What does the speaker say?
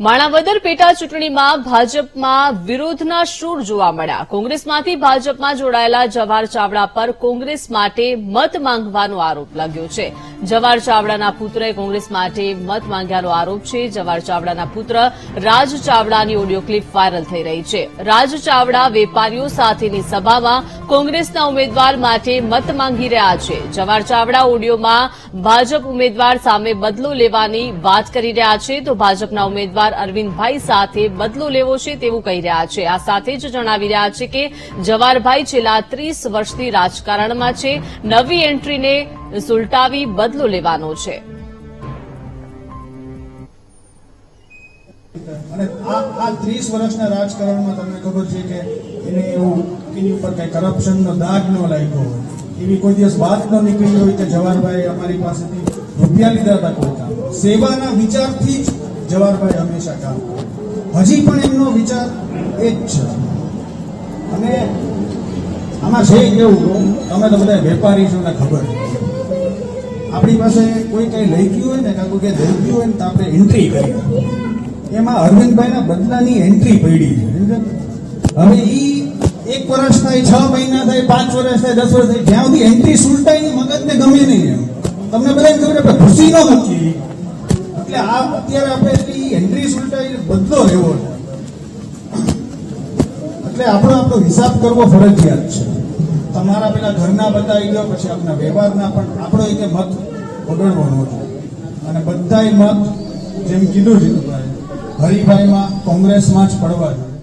માણાવદર પેટા ચૂંટણીમાં ભાજપમાં વિરોધના સૂર જોવા મળ્યા. કોંગ્રેસમાંથી ભાજપમાં જોડાયેલા જવાહર ચાવડા પર કોંગ્રેસ માટે મત માંગવાનો આરોપ લાગ્યો છે. જવાહર ચાવડાના પુત્રએ કોંગ્રેસ માટે મત માંગ્યાનો આરોપ છે. જવાહર ચાવડાના પુત્ર રાજ ચાવડાની ઓડિયો ક્લિપ વાયરલ થઈ રહી છે. રાજ ચાવડા વેપારીઓ સાથેની સભામાં કોંગ્રેસના ઉમેદવાર માટે મત માંગી રહ્યા છે. જવાહર ચાવડા ઓડિયોમાં ભાજપ ઉમેદવાર સામે બદલો લેવાની વાત કરી રહ્યા છે. તો ભાજપના ઉમેદવાર અરવિંદભાઈ સાથે બદલો લેવો છે તેવું કહી રહ્યા છે. આ સાથે જ જણાવી રહ્યા છે કે જવાહરભાઈ છેલ્લા ત્રીસ વર્ષથી રાજકારણમાં છે. નવી એન્ટ્રીને સુલટાવી બદલો લેવાનો છે. અને આ ત્રીસ વર્ષના રાજકારણમાં તમને ખબર છે કે એને એવું એની ઉપર કઈ કરપ્શનનો દાગ ન લાગ્યો હોય. એવી કોઈ દિવસ વાત ન નીકળી હોય કે જવાહરભાઈ અમારી પાસેથી રૂપિયા લીધા હતા કોઈ સેવાના વિચારથી જ જવાહરભાઈ હંમેશા કામ હજી પણ એમનો વિચાર એ જ છે. અને આમાં છે કેવું તમે તો બધા વેપારી છો ને ખબર. આપણી પાસે કોઈ કંઈ લઈ ગયું હોય ને, કાં કોઈ કંઈ ગયું હોય ને, તો આપણે એન્ટ્રી કરી એમાં અરવિંદભાઈના બદલાની એન્ટ્રી પડી છે? હવે એ એક વર્ષ થાય, છ મહિના થાય, પાંચ વર્ષ થાય, દસ વર્ષ થાય, જ્યાં સુધી એન્ટ્રી સુલટાય મગજને ગમે નહીં એમ. તમને બધા ખબર આપણે ખુશી ન મૂકી એટલે આ અત્યારે આપણે ઈ એન્ટ્રી સુલટાઈને બદલો રહેવો છે. એટલે આપણો આપણો હિસાબ કરવો ફરજિયાત છે. તમારા પેલા ઘરના બતાવી ગયો પછી આપણા વ્યવહારના પણ આપણો એક મત બગડવાનો છે. અને બધાય મત જેમ કીધું જીતુભાઈ હરિભાઈમાં કોંગ્રેસમાં જ પડવા જોઈએ.